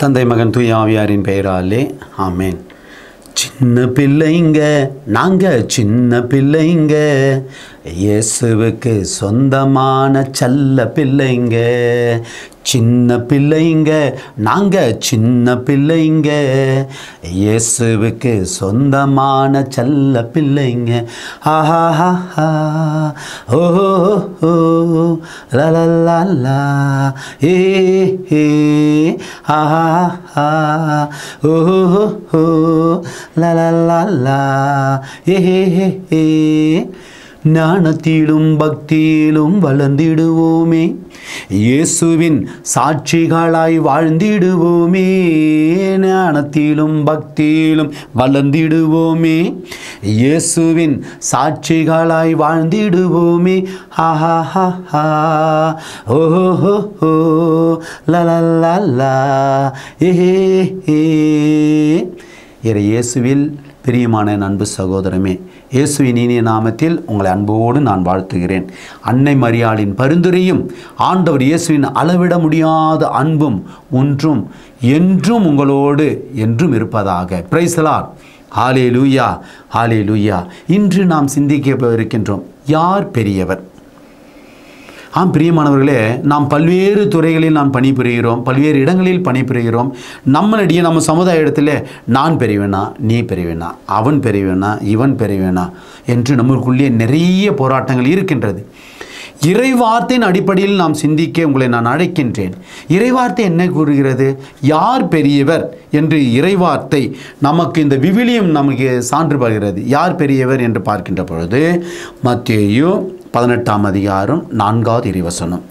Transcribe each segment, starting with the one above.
தந்தை மகன் தூய ஆவியாரின் பெயராலே ஆமேன். சின்ன பிள்ளைங்க நாங்க சின்ன பிள்ளைங்க இயேசுவுக்கு சொந்தமான செல்ல பிள்ளைங்க. சின்ன பிள்ளைங்க நாங்க சின்ன பிள்ளைங்க. இயேசுவுக்கு சொந்தமான செல்ல பிள்ளைங்க. ஆஹா ஓஹோ ஓ ஏ ஏ ஆஹா ஓஹோ ஹோ ஏ ஹே ஹே. ஞானத்திலும் பக்தியிலும் வளர்ந்திடுவோமே. இயேசுவின் சாட்சிகளாய் வாழ்ந்திடுவோமே. ஞானத்திலும் பக்தியிலும் வளர்ந்திடுவோமே. இயேசுவின் சாட்சிகளாய் வாழ்ந்திடுவோமே. ஆஹா ஓஹோ ஓ ஏ இறை இயேசுவில் பிரியமான நண்பு சகோதரமே இயேசுவின் இனிய நாமத்தில் உங்களை அன்போடு நான் வாழ்த்துகிறேன். அன்னை மரியாளின் பரிந்துரையும் ஆண்டவர் இயேசுவின் அளவிட முடியாத அன்பும் ஒன்றும் என்றும் உங்களோடு என்றும் இருப்பதாக. பிரைசலார் ஹாலே லூயா ஹாலே லூயா இன்று நாம் சிந்திக்க இருக்கின்றோம். யார் பெரியவர்? ஆம் பிரியமானவர்களே நாம் பல்வேறு துறைகளில் நாம் பணிபுரிகிறோம் பல்வேறு இடங்களில் பணிபுரிகிறோம். நம்மளிடையே நம்ம சமுதாய இடத்துல நான் பெரியவனா நீ பெரியவனா அவன் பெரியவனா இவன் பெரியவனா என்று நம்மளுக்குள்ளே நிறைய போராட்டங்கள் இருக்கின்றது. இறைவார்த்தையின் அடிப்படையில் நாம் சிந்திக்க உங்களை நான் அழைக்கின்றேன். இறைவார்த்தை என்ன கூறுகிறது? யார் பெரியவர் என்று இறைவார்த்தை நமக்கு இந்த விவிலியம் நமக்கு சான்று பகிர்கிறது யார் பெரியவர் என்று பார்க்கின்ற பொழுது மத்தியையும் பதினெட்டாம் அதிகாரம் நான்காவது இறைவசனம்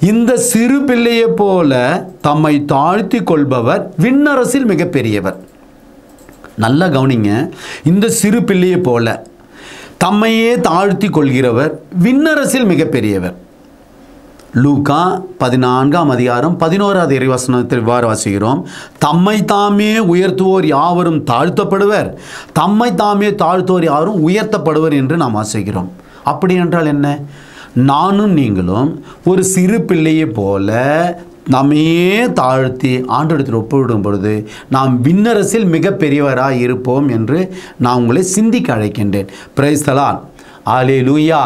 இந்த சிறு பிள்ளையைப் போல தம்மை தாழ்த்தி கொள்பவர் விண்ணரசில் மிகப்பெரியவர். நல்லா கவனிங்க இந்த சிறு பிள்ளையைப் போல தம்மையே தாழ்த்தி கொள்கிறவர் விண்ணரசில் மிகப்பெரியவர். லூகா பதினான்காம் அதிகாரம் பதினோராவது இறைவசனத்தில் இவ்வாறு வாசிக்கிறோம். தம்மை தாமே உயர்த்துவோர் யாவரும் தாழ்த்தப்படுவர். தம்மை தாமே தாழ்த்துவோர் யாரும் உயர்த்தப்படுவர் என்று நாம் வாசிக்கிறோம். அப்படி என்றால் என்ன? நானும் நீங்களும் ஒரு சிறு பிள்ளையை போல நம்மையே தாழ்த்தி ஆண்டோடத்தில் ஒப்பிடும் பொழுது நாம் விண்ணரசில் மிகப்பெரியவராக இருப்போம் என்று நான் உங்களை சிந்திக்க அழைக்கின்றேன். பிரைஸ்தலான் ஆலே லூயா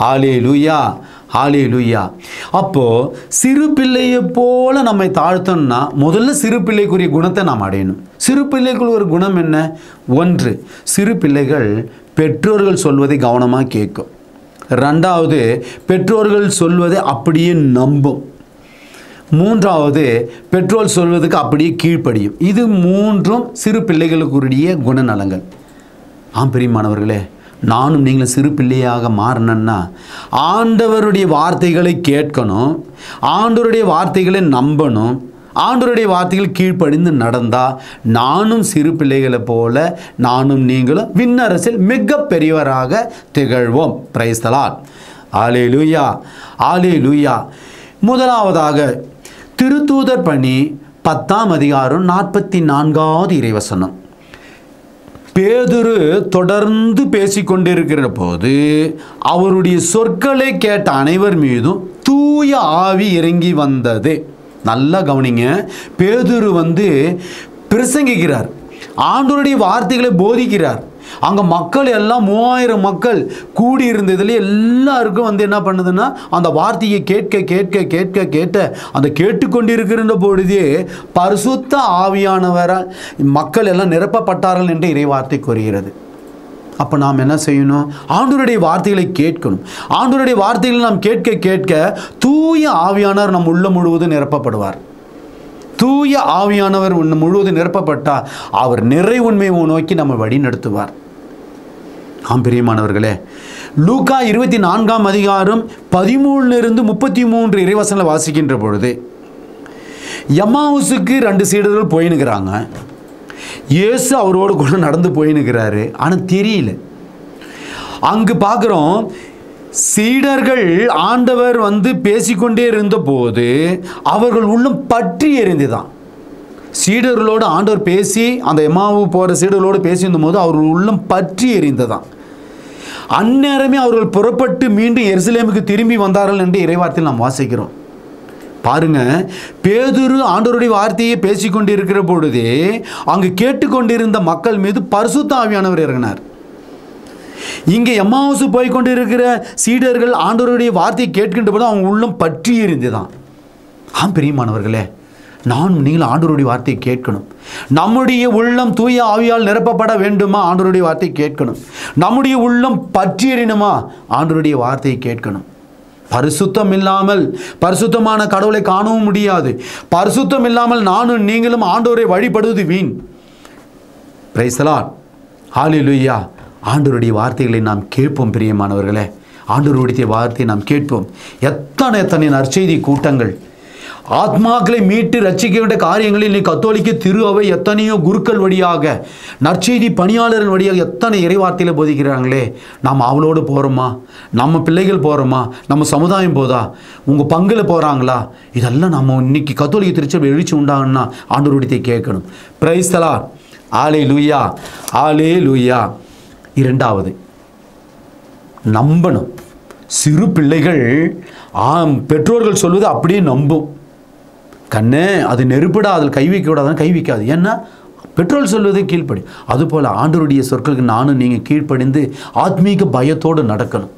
ஆலே லூயா ஆலே லூயா அப்போது சிறு பிள்ளையை போல நம்மை தாழ்த்தோம்னா முதல்ல சிறு பிள்ளைக்குரிய குணத்தை நாம் அடையணும். சிறு பிள்ளைக்குள் ஒரு குணம் என்ன? ஒன்று சிறு பிள்ளைகள் பெற்றோர்கள் சொல்வதை கவனமாக கேட்கும். ரெண்டாவது பெற்றோர்கள் சொல்வதை அப்படியே நம்பும். மூன்றாவது பெற்றோர் சொல்வதுக்கு அப்படியே கீழ்ப்படியும். இது மூன்றும் சிறு பிள்ளைகளுக்குரிய குணநலங்கள். ஆம் பெரியமானவர்களே நானும் நீங்களும் சிறு பிள்ளையாக மாறினன்னா ஆண்டவருடைய வார்த்தைகளை கேட்கணும் ஆண்டவருடைய வார்த்தைகளை நம்பணும் ஆண்டோருடைய வார்த்தைகள் கீழ்ப்படிந்து நடந்தால் நானும் சிறு பிள்ளைகளை போல நானும் நீங்களும் விண்ணரசில் மிக பெரியவராக திகழ்வோம். பிரைஸ்தலால் ஆலே லூயா ஆலே லூயா முதலாவதாக திருத்தூதர் பணி பத்தாம் அதிகாரம் நாற்பத்தி நான்காவது இறைவசனம். பேதுரு தொடர்ந்து பேசிக்கொண்டிருக்கிற போது அவருடைய சொற்களை கேட்ட அனைவர் மீதும் தூய ஆவி இறங்கி வந்தது. நல்லா கவனிங்க. பேதுரு வந்து பிரசங்கிக்கிறார். ஆண்டோருடைய வார்த்தைகளை போதிக்கிறார். அங்கே மக்கள் எல்லாம் மூவாயிரம் மக்கள் கூடி இருந்ததுல எல்லாருக்கும் வந்து என்ன பண்ணுதுன்னா அந்த வார்த்தையை கேட்க கேட்க கேட்க கேட்ட அந்த கேட்டுக்கொண்டிருக்கிற பொழுதே பரிசுத்த ஆவியானவரால் மக்கள் எல்லாம் நிரப்பப்பட்டார்கள் என்று இறைவார்த்தை கூறுகிறது. அப்போ நாம் என்ன செய்யணும்? ஆண்டோருடைய வார்த்தைகளை கேட்கணும். ஆண்டோருடைய வார்த்தைகளை நாம் கேட்க கேட்க தூய ஆவியானவர் நம் உள்ள முழுவதும் நிரப்பப்படுவார். தூய ஆவியானவர் உன் முழுவதும் நிரப்பப்பட்டால் அவர் நிறை உண்மையை நோக்கி நம்ம வழி நடத்துவார். ஆம் பிரியமானவர்களே லூக்கா இருபத்தி நான்காம் அதிகாரம் பதிமூணுலேருந்து முப்பத்தி மூன்று இறைவசனில் வாசிக்கின்ற பொழுது எம்மாவுசுக்கு ரெண்டு சீடர்கள் போயினுக்கிறாங்க இயேசு அவரோடு கூட நடந்து போயின்னுக்கிறாரு ஆனால் தெரியல. அங்கு பார்க்குறோம் சீடர்கள் ஆண்டவர் வந்து பேசிக்கொண்டே இருந்தபோது அவர்கள் உள்ளம் பற்றி எரிந்துதான். சீடர்களோடு ஆண்டவர் பேசி அந்த எம்மாவு போகிற சீடர்களோடு பேசியிருந்த போது அவர்கள் உள்ளம் பற்றி எரிந்ததாம் அந்நேரமே அவர்கள் புறப்பட்டு மீண்டும் எருசலேமுக்கு திரும்பி வந்தார்கள் என்று இறைவார்த்தையில் நாம் வாசிக்கிறோம். பாருங்க பேதுரு ஆண்டவருடைய வார்த்தையை பேசிக்கொண்டு இருக்கிற பொழுதே அங்கு கேட்டுக்கொண்டிருந்த மக்கள் மீது பரிசுத்த ஆவியானவர் இறங்கினார். இங்கே எம்மாவுசு போய் கொண்டு இருக்கிற சீடர்கள் ஆண்டவருடைய வார்த்தையை கேட்கின்ற போது அவங்க உள்ளம் பற்றி எரிந்துதான் ஆம் பிரியமானவர்களே நான் நீங்கள் ஆண்டவருடைய வார்த்தையை கேட்கணும். நம்முடைய உள்ளம் தூய ஆவியால் நிரப்பப்பட வேண்டுமா? ஆண்டவருடைய வார்த்தையை கேட்கணும். நம்முடைய உள்ளம் பற்றி எறியணுமா? ஆண்டவருடைய வார்த்தையை கேட்கணும். பரிசுத்தம் இல்லாமல் பரிசுத்தமான கடவுளை காணவும் முடியாது. பரிசுத்தம் இல்லாமல் நானும் நீங்களும் ஆண்டோரை வழிபடுவது வீண். பிரைசலான் ஹாலிலுய்யா ஆண்டோருடைய வார்த்தைகளை நாம் கேட்போம் பிரியமானவர்களே. ஆண்டோருடைய வார்த்தையை நாம் கேட்போம். எத்தனை எத்தனை நற்செய்தி கூட்டங்கள் ஆத்மாக்களை மீட்டு ரட்சிக்க வேண்டிய காரியங்களில் நீ கத்தோலிக்க திரு அவை எத்தனையோ குருக்கள் வழியாக நற்செய்தி பணியாளர்கள் வழியாக எத்தனை இறைவார்த்தையில் போதிக்கிறாங்களே? நாம் அவளோடு போகிறோமா நம்ம பிள்ளைகள் போகிறோமா நம்ம சமுதாயம் போதா? உங்கள் பங்கில் போகிறாங்களா இதெல்லாம் நம்ம இன்னைக்கு கத்தோலிக்க திருச்சபை எழுச்சி உண்டாகணும்னா ஆண்டோருடைய கேட்கணும். பிரைஸ்தலா ஆலே லூயா ஆலே லூயா இரண்டாவது நம்பணும். சிறு பிள்ளைகள் ஆம் பெற்றோர்கள் சொல்வது அப்படியே நம்பும். கண்ணே அது நெருப்பிடா அதில் கை வைக்க கூடாதுன்னு கை வைக்காது. ஏன்னா பெட்ரோல் சொல்வது கீழ்ப்படி. அதுபோல் ஆண்டருடைய சொற்களுக்கு நானும் நீங்கள் கீழ்ப்படிந்து ஆத்மீக பயத்தோடு நடக்கணும்.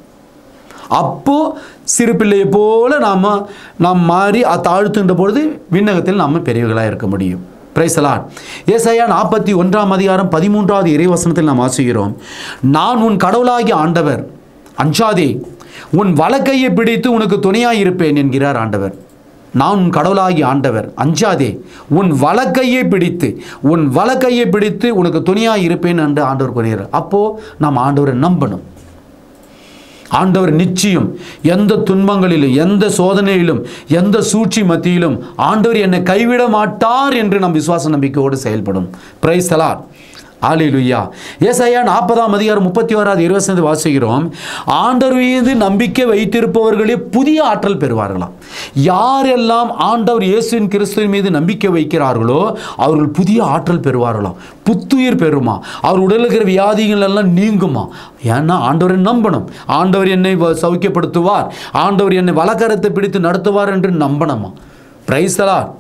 அப்போது சிறு பிள்ளையை போல் நாம் நாம் மாறி அ- தாழ்த்துகின்ற பொழுது விண்ணகத்தில் நாம் பெரியவர்களாக இருக்க முடியும். பிரைசலான் ஏசையா நாற்பத்தி ஒன்றாம் அதிகாரம் பதிமூன்றாவது இறைவசனத்தில் நாம் வாசிக்கிறோம். நான் உன் கடவுளாகிய ஆண்டவர் அஞ்சாதே உன் வழக்கையை பிடித்து உனக்கு துணையாக இருப்பேன் என்கிறார் ஆண்டவர். நான் உன் கடவுளாகி ஆண்டவர். அஞ்சாதே உன் வலக்கையை பிடித்து உன் வலக்கையை பிடித்து உனக்கு துணியாக இருப்பேன் என்று ஆண்டவர் கூறுகிறார். அப்போது நாம் ஆண்டவரை நம்பணும். ஆண்டவர் நிச்சயம் எந்த துன்பங்களிலும் எந்த சோதனையிலும் எந்த சூழ்ச்சி மத்தியிலும் ஆண்டவர் என்னை கைவிட மாட்டார் என்று நம் விசுவாச நம்பிக்கையோடு செயல்படும். பிரைஸ் ஆலிலுயா ஏசாயா நாற்பதாம் அதிகாரம் முப்பத்தி ஓராது இருபது வாசிக்கிறோம். ஆண்டவர் மீது நம்பிக்கை வைத்திருப்பவர்களே புதிய ஆற்றல் பெறுவார்களாம் யாரெல்லாம் ஆண்டவர் இயேசுவின் கிறிஸ்துவின் மீது நம்பிக்கை வைக்கிறார்களோ அவர்கள் புதிய ஆற்றல் பெறுவார்களாம் புத்துயிர் பெறுமா? அவர் உடலில் இருக்கிற வியாதிகள் எல்லாம் நீங்குமா? ஏன்னா ஆண்டவரை நம்பணும். ஆண்டவர் என்னை வ- சௌக்கியப்படுத்துவார். ஆண்டவர் என்னை வழக்கரத்தை பிடித்து நடத்துவார் என்று நம்பணுமா? பிரைஸ்தலா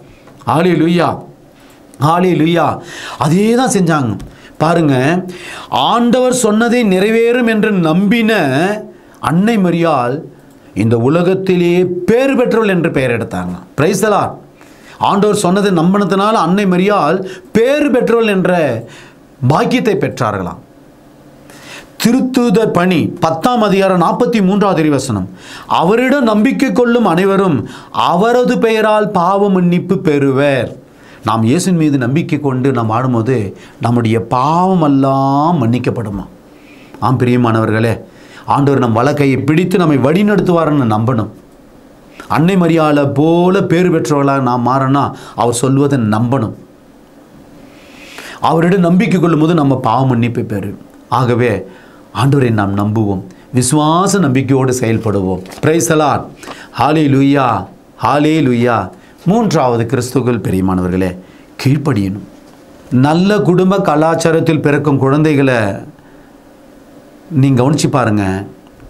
ஆலி லுய்யா ஆலி லுய்யா அதே தான் செஞ்சாங்க. பாருங்க ஆண்டவர் சொன்னதை நிறைவேறும் என்று நம்பின அன்னை மரியால் இந்த உலகத்திலேயே பேர் பெற்றவள் என்று பெயர் எடுத்தாங்க. பிரைஸ்தலா ஆண்டவர் சொன்னதை நம்பினதுனால அன்னை மரியால் பேர் பெற்றவள் என்ற பாக்கியத்தை பெற்றார்களாம். திருத்தூதர் பணி பத்தாம் அதிகாரம் நாற்பத்தி மூன்றாவது இறைவசனம் அவரிடம் நம்பிக்கை கொள்ளும் அனைவரும் அவரது பெயரால் பாவ மன்னிப்பு பெறுவர். நாம் இயேசின் மீது நம்பிக்கை கொண்டு நாம் ஆடும்போது நம்முடைய பாவமெல்லாம் மன்னிக்கப்படுமா? ஆம் பிரியமானவர்களே ஆண்டவர் நம் வழக்கையை பிடித்து நம்மை வழிநடத்துவார்னு நம்பணும். அன்னை மரியாதை போல பேர் பெற்றவர்களாக நாம் மாறனா அவர் சொல்வதை நம்பணும். அவரிடம் நம்பிக்கை கொள்ளும்போது நம்ம பாவ மன்னிப்பை பெறும். ஆகவே ஆண்டவரை நாம் நம்புவோம். விசுவாச நம்பிக்கையோடு செயல்படுவோம். பிரைசலார் ஹாலே லுய்யா ஹாலே லுய்யா மூன்றாவது கிறிஸ்துக்கள் பெரியமானவர்களே கீழ்ப்படியணும். நல்ல குடும்ப கலாச்சாரத்தில் பிறக்கும் குழந்தைகளை நீங்கள் கவனிச்சு பாருங்க.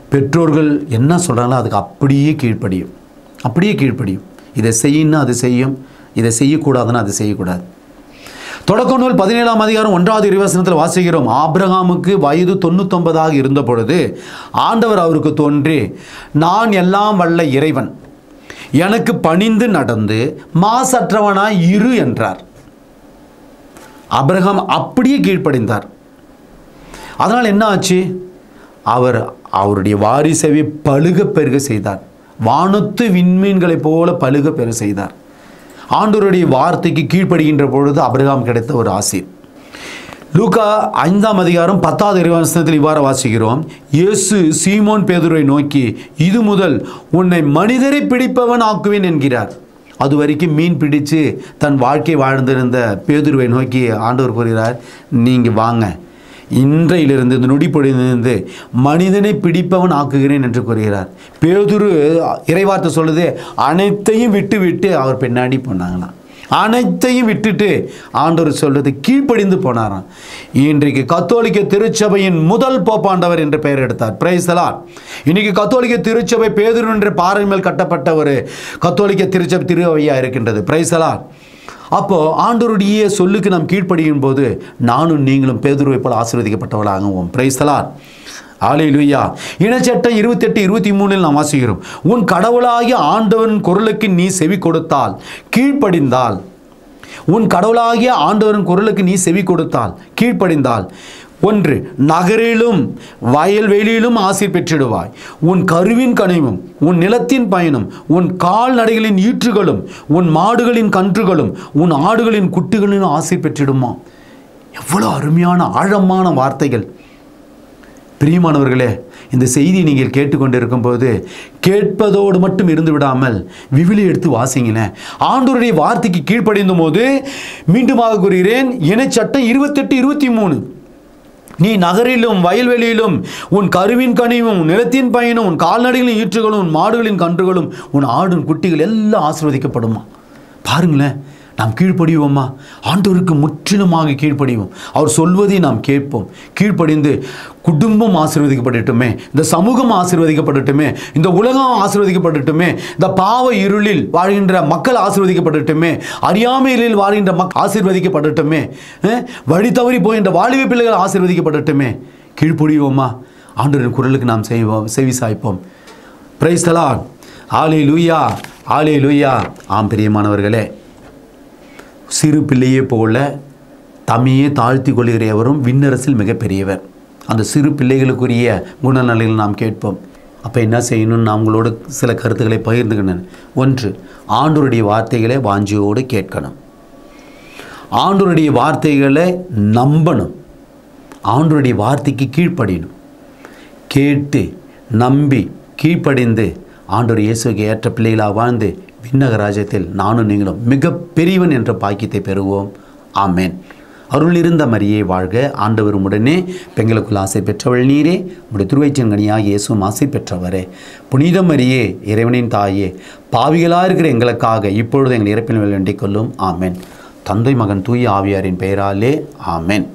பெற்றோர்கள் என்ன சொல்கிறாங்களோ அதுக்கு அப்படியே கீழ்ப்படியும். அப்படியே கீழ்ப்படியும். இதை செய்யணும்னா அது செய்யும் இதை செய்யக்கூடாதுன்னா அது செய்யக்கூடாது. தொடக்க நூல் பதினேழாம் அதிகாரம் ஒன்றாவது இருவசனத்தில் வாசிக்கிறோம். ஆப்ரஹாமுக்கு வயது தொண்ணூத்தொன்பதாக இருந்த பொழுது ஆண்டவர் அவருக்கு தோன்றி நான் எல்லாம் வல்ல இறைவன். எனக்கு பணிந்து நடந்து மாசற்றவனாய் இரு என்றார். அப்ரஹாம் அப்படியே கீழ்ப்படிந்தார். அதனால் என்ன ஆச்சு? அவர் அவருடைய வாரிசவை பழுக பெருக செய்தார். வானத்து விண்மீன்களைப் போல பழுக பெருக செய்தார். ஆண்டோருடைய வார்த்தைக்கு கீழ்ப்படுகின்ற பொழுது அப்ரஹாம் கிடைத்த ஒரு ஆசீர். லூக்கா ஐந்தாம் அதிகாரம் பத்தாவது இறைவசனத்தில் இவ்வாறு வாசிக்கிறோம். இயேசு சீமோன் பேதுரை நோக்கி இது முதல் உன்னை மனிதரை பிடிப்பவன் ஆக்குவேன் என்கிறார். அது வரைக்கும் மீன் பிடித்து தன் வாழ்க்கை வாழ்ந்திருந்த பேதுருவை நோக்கி ஆண்டவர் கூறுகிறார் நீங்கள் வாங்க. இன்றையிலிருந்து இந்த நொடிப்பொழிலிருந்து மனிதனை பிடிப்பவன் ஆக்குகிறேன் என்று கூறுகிறார். பேதுரு இறைவார்த்தை சொல்லுது அனைத்தையும் விட்டு விட்டு அவர் பின்னாடி போனாங்களாம். அனைத்தையும் விட்டுட்டு ஆண்டவர் சொல்றது கீழ்ப்படிந்து போனாராம். இன்றைக்கு கத்தோலிக்க திருச்சபையின் முதல் போப்பாண்டவர் என்று பெயர் எடுத்தார். பிரைசலார் இன்னைக்கு கத்தோலிக்க திருச்சபை பேதுரு என்ற பாறை மேல் கட்டப்பட்ட ஒரு கத்தோலிக்க திருச்சபை திருவையா இருக்கின்றது. பிரைசலார் அப்போ ஆண்டோருடைய சொல்லுக்கு நாம் கீழ்ப்படியும் போது நானும் நீங்களும் பேதுருவை போல ஆசீர்வதிக்கப்பட்டவளாகுவோம் பிரைசலார் ஆலையிலுயா இனச்சட்டம் இருபத்தெட்டு இருபத்தி மூணில் நாம் வாசிக்கிறோம். உன் கடவுளாகிய ஆண்டவன் குரலுக்கு நீ செவி கொடுத்தால் கீழ்ப்படிந்தால். உன் கடவுளாகிய ஆண்டவரின் குரலுக்கு நீ செவி கொடுத்தால் கீழ்ப்படிந்தால். ஒன்று நகரிலும் வயல்வெளியிலும் ஆசிர் பெற்றிடுவாய். உன் கருவின் கனிவும் உன் நிலத்தின் பயனும் உன் கால்நடைகளின் ஈற்றுகளும் உன் மாடுகளின் கன்றுகளும் உன் ஆடுகளின் குட்டிகளின் ஆசிர் பெற்றிடுமா? எவ்வளோ அருமையான ஆழமான வார்த்தைகள். பிரியமானவர்களே இந்த செய்தி நீங்கள் கேட்டுக்கொண்டிருக்கும் போது கேட்பதோடு மட்டும் இருந்து விடாமல் விவிலி எடுத்து வாசிங்கின ஆண்டோருடைய வார்த்தைக்கு கீழ்ப்படிந்த போது மீண்டுமாக கூறுகிறேன் இனச்சட்டம் இருபத்தெட்டு இருபத்தி மூணு நீ நகரிலும் வயல்வெளியிலும் உன் கருவின் கனிவும் உன் நிலத்தின் பயனும் உன் கால்நடைகளின் ஈற்றுகளும் உன் மாடுகளின் கன்றுகளும் உன் ஆடும் குட்டிகள் எல்லாம் ஆசிர்வதிக்கப்படுமா? பாருங்களேன் நாம் கீழ்ப்படிவோமா? ஆண்டவருக்கு முற்றிலுமாக கீழ்ப்படிவோம். அவர் சொல்வதை நாம் கேட்போம். கீழ்ப்படிந்து குடும்பம் ஆசீர்வதிக்கப்படட்டுமே இந்த சமூகம் ஆசீர்வதிக்கப்படட்டுமே இந்த உலகம் ஆசீர்வதிக்கப்படட்டுமே இந்த பாவ இருளில் வாழ்கின்ற மக்கள் ஆசீர்வதிக்கப்படட்டுமே அறியாமையில் வாழ்கின்ற மக் ஆசீர்வதிக்கப்படட்டுமே வழி தவறி போகின்ற வாலிப பிள்ளைகள் ஆசீர்வதிக்கப்படட்டுமே. கீழ்ப்படிவோமா? ஆண்டவரின் குரலுக்கு நாம் செய்வோம் செவி சாய்ப்போம். பிரைஸ்தலா ஆலே லூயா ஆலே லூயா ஆம் பிரியமானவர்களே. சிறு பிள்ளையே போல தம்மையே தாழ்த்தி கொள்கிறவரும் விண்ணரசில் மிகப்பெரியவர். அந்த சிறு பிள்ளைகளுக்குரிய குணநலைகள் நாம் கேட்போம். அப்போ என்ன செய்யணும்னு நான் உங்களோட சில கருத்துக்களை பகிர்ந்துக்கினேன் ஒன்று ஆண்டோருடைய வார்த்தைகளை வாஞ்சியோடு கேட்கணும். ஆண்டோருடைய வார்த்தைகளை நம்பணும். ஆண்டோருடைய வார்த்தைக்கு கீழ்ப்படியணும். கேட்டு நம்பி கீழ்ப்படிந்து ஆண்டோர் இயேசுக்கு ஏற்ற பிள்ளைகளாக வாழ்ந்து விண்ணக ராஜ்யத்தில் நானும் நீங்களும் மிக பெரியவன் என்ற பாக்கியத்தை பெறுவோம். ஆமேன். அருள் இருந்த மரியே வாழ்க. ஆண்டவரும் உடனே பெண்களுக்குள் ஆசை பெற்றவள் நீரே. உடைய திருவைச்சங்கனியாக இயேசும் ஆசை பெற்றவரே. புனித மரியே இறைவனின் தாயே பாவிகளாக இருக்கிற எங்களுக்காக இப்பொழுது எங்கள் இறப்பின் வேண்டிக் கொள்ளும். ஆமேன். தந்தை மகன் தூய ஆவியாரின் பெயராலே ஆமேன்.